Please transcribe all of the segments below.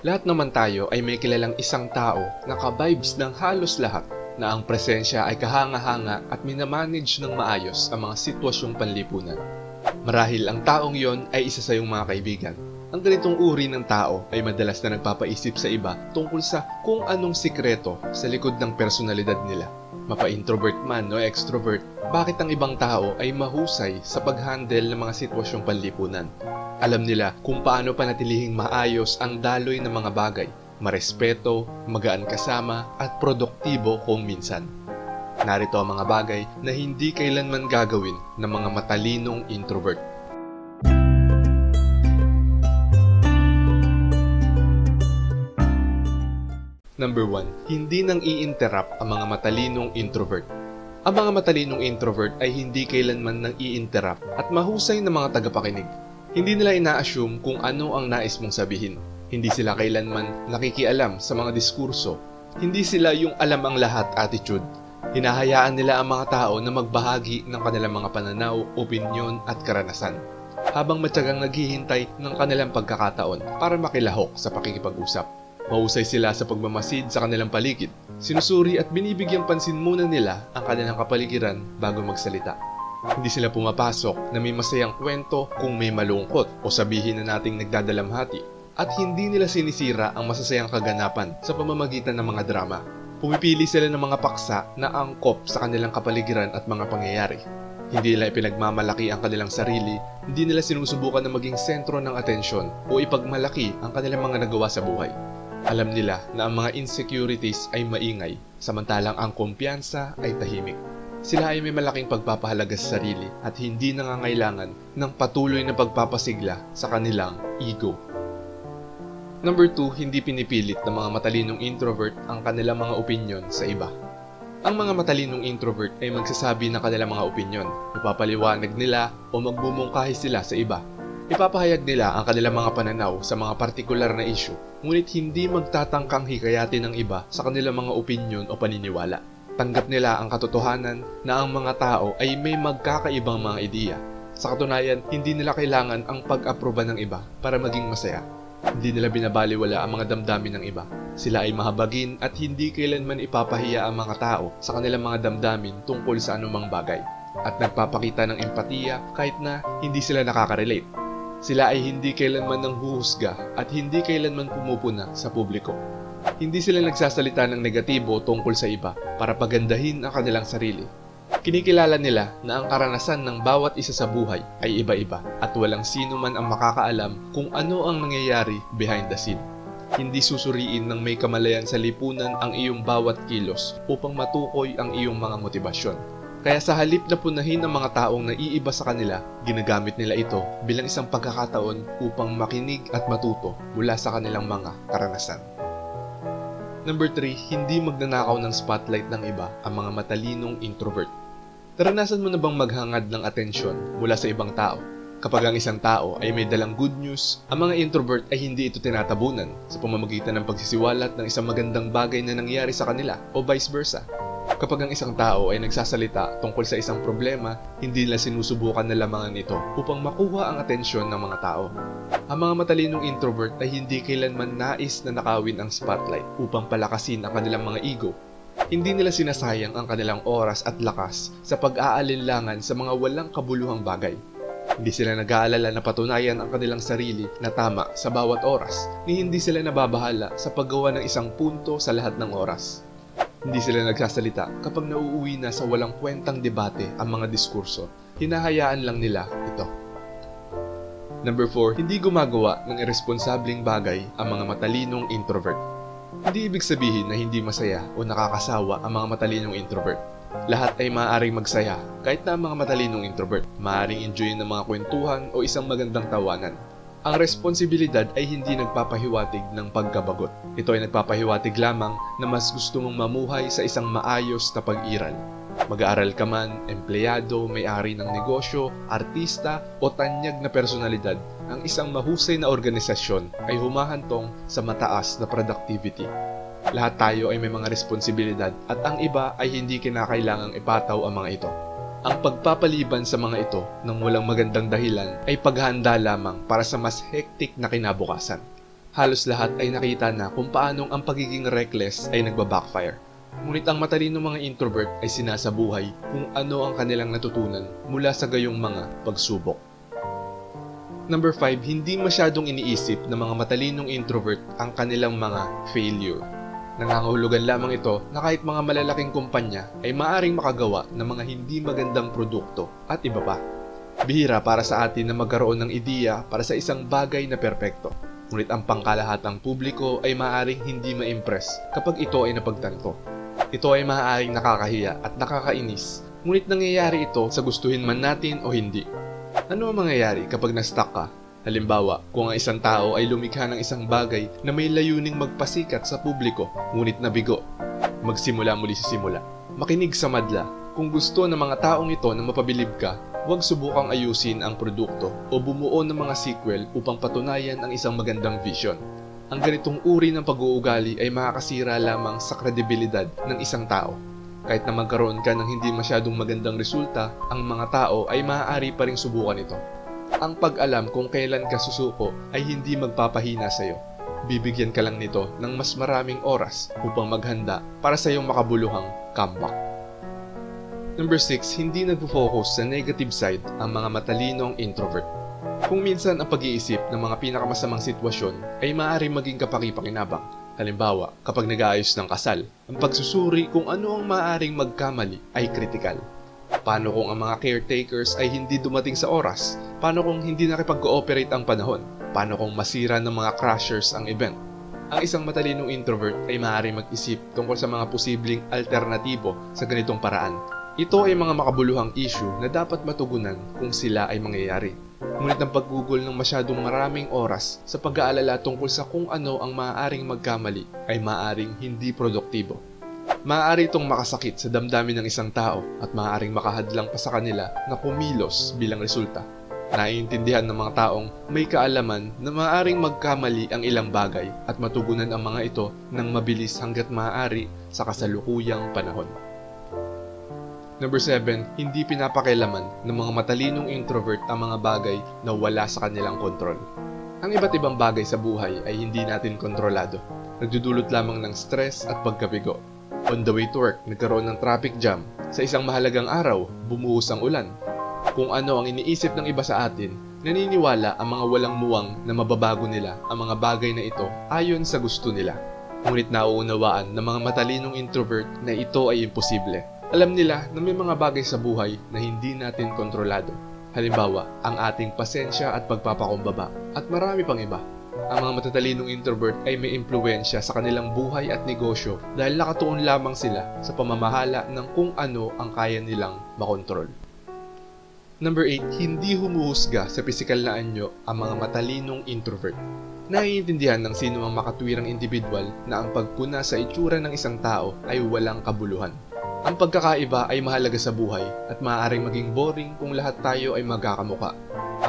Lahat naman tayo ay may kilalang isang tao na ka-vibes ng halos lahat na ang presensya ay kahanga-hanga at minamanage ng maayos ang mga sitwasyong panlipunan. Marahil ang taong yon ay isa sa iyong mga kaibigan. Ang ganitong uri ng tao ay madalas na nagpapaisip sa iba tungkol sa kung anong sikreto sa likod ng personalidad nila. Mapa-introvert man o extrovert, bakit ang ibang tao ay mahusay sa pag-handle ng mga sitwasyong panlipunan? Alam nila kung paano panatilihing maayos ang daloy ng mga bagay, marespeto, magaan kasama at produktibo kung minsan. Narito ang mga bagay na hindi kailanman gagawin ng mga matalinong introvert. Number 1. Hindi nang i-interrupt ang mga matalinong introvert. Ang mga matalinong introvert ay hindi kailanman nang i-interrupt at mahusay na mga tagapakinig. Hindi nila ina-assume kung ano ang nais mong sabihin. Hindi sila kailanman nakikialam sa mga diskurso. Hindi sila yung alam ang lahat attitude. Hinahayaan nila ang mga tao na magbahagi ng kanilang mga pananaw, opinyon at karanasan. Habang matyagang naghihintay ng kanilang pagkakataon para makilahok sa pakikipag-usap. Mahusay sila sa pagmamasid sa kanilang paligid. Sinusuri at binibigyang pansin muna nila ang kanilang kapaligiran bago magsalita. Hindi sila pumapasok na may masayang kwento kung may malungkot o sabihin na nating nagdadalamhati. At hindi nila sinisira ang masasayang kaganapan sa pamamagitan ng mga drama. Pumipili sila ng mga paksa na angkop sa kanilang kapaligiran at mga pangyayari. Hindi nila ipinagmamalaki ang kanilang sarili, hindi nila sinusubukan na maging sentro ng atensyon o ipagmalaki ang kanilang mga nagawa sa buhay. Alam nila na ang mga insecurities ay maingay, samantalang ang kumpiyansa ay tahimik. Sila ay may malaking pagpapahalaga sa sarili at hindi nangangailangan ng patuloy na pagpapasigla sa kanilang ego. Number 2, hindi pinipilit ng mga matalinong introvert ang kanilang mga opinyon sa iba. Ang mga matalinong introvert ay magsasabi ng kanilang mga opinyon, ipapaliwanag nila o magbumungkahi sila sa iba Ipapahayag nila ang kanilang mga pananaw sa mga partikular na issue, ngunit hindi magtatangkang hikayatin ng iba sa kanilang mga opinyon o paniniwala. Tanggap nila ang katotohanan na ang mga tao ay may magkakaibang mga ideya. Sa katunayan, hindi nila kailangan ang pag-aproba ng iba para maging masaya. Hindi nila binabaliwala ang mga damdamin ng iba. Sila ay mahabagin at hindi kailanman ipapahiya ang mga tao sa kanilang mga damdamin tungkol sa anumang bagay. At nagpapakita ng empatiya kahit na hindi sila nakaka-relate. Sila ay hindi kailanman nang huhusga at hindi kailanman pumupuna sa publiko. Hindi sila nagsasalita ng negatibo tungkol sa iba para pagandahin ang kanilang sarili. Kinikilala nila na ang karanasan ng bawat isa sa buhay ay iba-iba at walang sino man ang makakaalam kung ano ang nangyayari behind the scene. Hindi susuriin ng may kamalayan sa lipunan ang iyong bawat kilos upang matukoy ang iyong mga motibasyon. Kaya sa halip na punahin ang mga taong naiiba sa kanila, ginagamit nila ito bilang isang pagkakataon upang makinig at matuto mula sa kanilang mga karanasan. Number 3, hindi magnanakaw ng spotlight ng iba ang mga matalinong introvert. Naranasan mo na bang maghangad ng atensyon mula sa ibang tao? Kapag ang isang tao ay may dalang good news, ang mga introvert ay hindi ito tinatabunan sa pamamagitan ng pagsisiwalat ng isang magandang bagay na nangyari sa kanila o vice versa. Kapag ang isang tao ay nagsasalita tungkol sa isang problema, hindi nila sinusubukan na lamangan ito upang makuha ang atensyon ng mga tao. Ang mga matalinong introvert ay hindi kailanman nais na nakawin ang spotlight upang palakasin ang kanilang mga ego. Hindi nila sinasayang ang kanilang oras at lakas sa pag-aalinlangan sa mga walang kabuluhang bagay. Hindi sila nag-aalala na patunayan ang kanilang sarili na tama sa bawat oras, ni hindi sila nababahala sa paggawa ng isang punto sa lahat ng oras. Hindi sila nagsasalita kapag nauuwi na sa walang kwentang debate ang mga diskurso. Hinahayaan lang nila ito. Number 4, hindi gumagawa ng irresponsableng bagay ang mga matalinong introvert. Hindi ibig sabihin na hindi masaya o nakakasawa ang mga matalinong introvert. Lahat ay maaaring magsaya kahit na ang mga matalinong introvert. Maaaring enjoyin ng mga kwentuhan o isang magandang tawanan. Ang responsibilidad ay hindi nagpapahiwatig ng pagkabagot. Ito ay nagpapahiwatig lamang na mas gusto mong mamuhay sa isang maayos na pag-iral. Mag-aaral ka man, empleyado, may-ari ng negosyo, artista o tanyag na personalidad, ang isang mahusay na organisasyon ay humahantong sa mataas na productivity. Lahat tayo ay may mga responsibilidad at ang iba ay hindi kinakailangang ipataw ang mga ito. Ang pagpapaliban sa mga ito ng walang magandang dahilan ay paghahanda lamang para sa mas hektik na kinabukasan. Halos lahat ay nakita na kung paanong ang pagiging reckless ay nagbabackfire. Ngunit ang matalinong mga introvert ay sinasabuhay kung ano ang kanilang natutunan mula sa gayong mga pagsubok. Number 5, hindi masyadong iniisip ng mga matalinong introvert ang kanilang mga failure. Nangangahulugan lamang ito na kahit mga malalaking kumpanya ay maaring makagawa ng mga hindi magandang produkto at iba pa. Bihira para sa atin na magkaroon ng ideya para sa isang bagay na perpekto. Ngunit ang pangkalahatang publiko ay maaaring hindi ma-impress kapag ito ay napagtanto. Ito ay maaaring nakakahiya at nakakainis, ngunit nangyayari ito sa gustuhin man natin o hindi. Ano ang mangyayari kapag na-stuck ka? Halimbawa, kung ang isang tao ay lumikha ng isang bagay na may layuning magpasikat sa publiko, ngunit nabigo. Magsimula muli sa simula. Makinig sa madla. Kung gusto ng mga taong ito na mapabilib ka, huwag subukang ayusin ang produkto o bumuo ng mga sequel upang patunayan ang isang magandang vision. Ang ganitong uri ng pag-uugali ay makakasira lamang sa kredibilidad ng isang tao. Kahit na magkaroon ka ng hindi masyadong magandang resulta, ang mga tao ay maaari pa ring subukan ito. Ang pag-alam kung kailan ka susuko ay hindi magpapahina sa iyo. Bibigyan ka lang nito ng mas maraming oras upang maghanda para sa iyong makabuluhang comeback. Number 6, hindi nagpo-focus sa negative side ang mga matalinong introvert. Kung minsan ang pag-iisip ng mga pinakamasamang sitwasyon ay maaaring maging kapaki-pakinabang. Halimbawa, kapag nag-aayos ng kasal, ang pagsusuri kung ano ang maaaring magkamali ay kritikal. Paano kung ang mga caretakers ay hindi dumating sa oras? Paano kung hindi nakipag-cooperate ang panahon? Paano kung masira ng mga crashers ang event? Ang isang matalinong introvert ay maaaring mag-isip tungkol sa mga posibleng alternatibo sa ganitong paraan. Ito ay mga makabuluhang issue na dapat matugunan kung sila ay mangyayari. Ngunit ang paggugol ng masyadong maraming oras sa pag-aalala tungkol sa kung ano ang maaaring magkamali ay maaaring hindi produktibo. Maaari itong makasakit sa damdamin ng isang tao at maaaring makahadlang pa sa kanila na kumilos bilang resulta. Naiintindihan ng mga taong may kaalaman na maaaring magkamali ang ilang bagay at matugunan ang mga ito ng mabilis hanggat maaari sa kasalukuyang panahon. Number 7, hindi pinapakilaman ng mga matalinong introvert ang mga bagay na wala sa kanilang kontrol. Ang iba't ibang bagay sa buhay ay hindi natin kontrolado. Nagdudulot lamang ng stress at pagkabigo. On the way to work, nagkaroon ng traffic jam. Sa isang mahalagang araw, bumuhos ang ulan. Kung ano ang iniisip ng iba sa atin, naniniwala ang mga walang muwang na mababago nila ang mga bagay na ito ayon sa gusto nila. Ngunit nauunawaan ng mga matalinong introvert na ito ay imposible. Alam nila na may mga bagay sa buhay na hindi natin kontrolado. Halimbawa, ang ating pasensya at pagpapakumbaba at marami pang iba. Ang mga matatalinong introvert ay may impluensya sa kanilang buhay at negosyo dahil nakatuon lamang sila sa pamamahala ng kung ano ang kaya nilang makontrol. Number 8, hindi humuhusga sa pisikal na anyo ang mga matalinong introvert. Naiintindihan ng sino ang makatwirang individual na ang pagpuna sa itsura ng isang tao ay walang kabuluhan. Ang pagkakaiba ay mahalaga sa buhay at maaaring maging boring kung lahat tayo ay magkakamuka.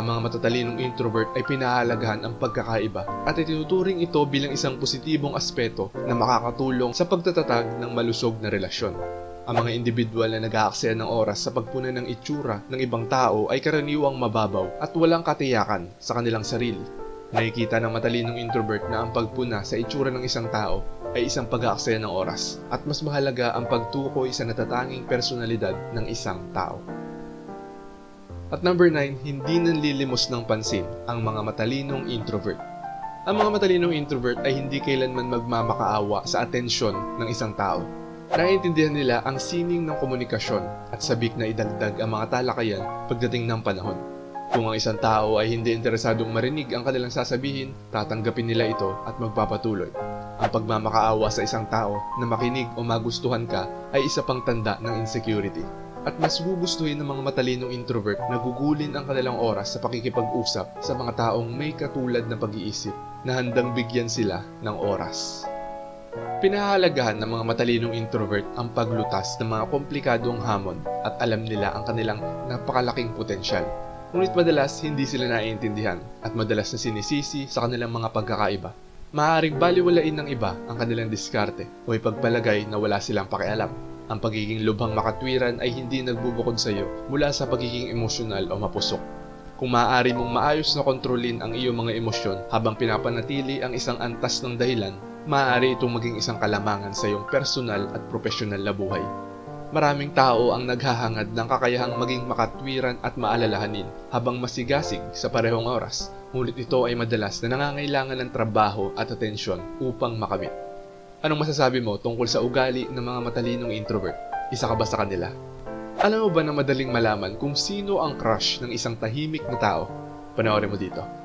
Ang mga matatalinong introvert ay pinahalagahan ang pagkakaiba at itinuturing ito bilang isang positibong aspeto na makakatulong sa pagtatatag ng malusog na relasyon. Ang mga individual na nag-aaksaya ng oras sa pagpuna ng itsura ng ibang tao ay karaniwang mababaw at walang katiyakan sa kanilang sarili. Nakikita ng matalinong introvert na ang pagpuna sa itsura ng isang tao ay isang pag-aaksaya ng oras at mas mahalaga ang pagtukoy sa natatanging personalidad ng isang tao. At number 9, hindi nanlilimos ng pansin ang mga matalinong introvert. Ang mga matalinong introvert ay hindi kailanman magmamakaawa sa atensyon ng isang tao. Naiintindihan nila ang sining ng komunikasyon at sabik na idagdag ang mga talakayan pagdating ng panahon. Kung ang isang tao ay hindi interesadong marinig ang kanilang sasabihin, tatanggapin nila ito at magpapatuloy. Ang pagmamakaawa sa isang tao na makinig o magustuhan ka ay isa pang tanda ng insecurity. At mas gugustuhin ng mga matalinong introvert na gugulin ang kanilang oras sa pakikipag-usap sa mga taong may katulad na pag-iisip na handang bigyan sila ng oras. Pinahalagahan ng mga matalinong introvert ang paglutas ng mga komplikadong hamon at alam nila ang kanilang napakalaking potensyal. Ngunit madalas hindi sila naiintindihan at madalas na sinisisi sa kanilang mga pagkakaiba. Maaaring baliwalain ng iba ang kanilang diskarte o ipagpalagay na wala silang pakialam. Ang pagiging lubhang makatwiran ay hindi nagbubukod sa iyo mula sa pagiging emosyonal o mapusok. Kung maaari mong maayos na kontrolin ang iyong mga emosyon habang pinapanatili ang isang antas ng dahilan, maaari itong maging isang kalamangan sa iyong personal at profesional na buhay. Maraming tao ang naghahangad ng kakayahang maging makatwiran at maalalahanin habang masigasig sa parehong oras, ngunit ito ay madalas na nangangailangan ng trabaho at atensyon upang makamit. Anong masasabi mo tungkol sa ugali ng mga matalinong introvert? Isa ka ba sa kanila? Alam mo ba na madaling malaman kung sino ang crush ng isang tahimik na tao? Panoorin mo dito.